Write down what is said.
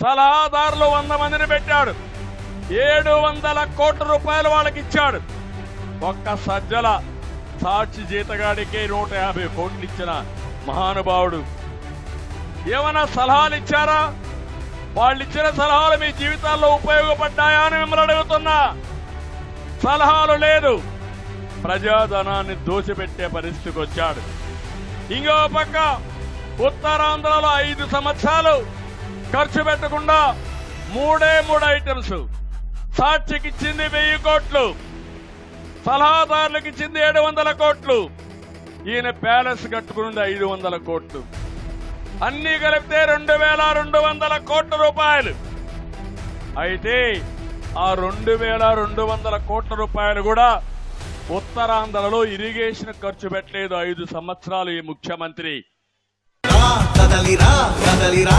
సలహాదారులు వంద మందిని పెట్టాడు. ఏడు వందల కోట్ల రూపాయలు వాళ్ళకి ఇచ్చాడు. ఒక్క సజ్జల సాక్షి జీతగాడికే నూట యాభై కోట్లు ఇచ్చిన మహానుభావుడు. ఏమైనా సలహాలు ఇచ్చారా? వాళ్ళు ఇచ్చిన సలహాలు మీ జీవితాల్లో ఉపయోగపడ్డాయా అని మిమ్మల్ని అడుగుతున్నా. సలహాలు లేదు. ప్రజాధనాన్ని దోచిపెట్టే పరిస్థితికి వచ్చాడు. ఇంకో పక్క ఉత్తరాంధ్రలో ఐదు సంవత్సరాలు ఖర్చు పెట్టకుండా మూడే మూడు ఐటమ్స్. సాక్షికి ఇచ్చింది వెయ్యి కోట్లు. సలహాదారులకు ఇచ్చింది ఏడు వందల కోట్లు. ఈయన ప్యాలెస్ కట్టుకుంది ఐదు వందల కోట్లు. అన్ని కలిపితే రెండు వేల రెండు వందల కోట్ల రూపాయలు. అయితే ఆ రెండు వేల రెండు వందల కోట్ల రూపాయలు కూడా ఉత్తరాంధ్రలో ఇరిగేషన్ ఖర్చు పెట్టలేదు ఐదు సంవత్సరాలు ఈ ముఖ్యమంత్రి. రా కదలిరా కదలిరా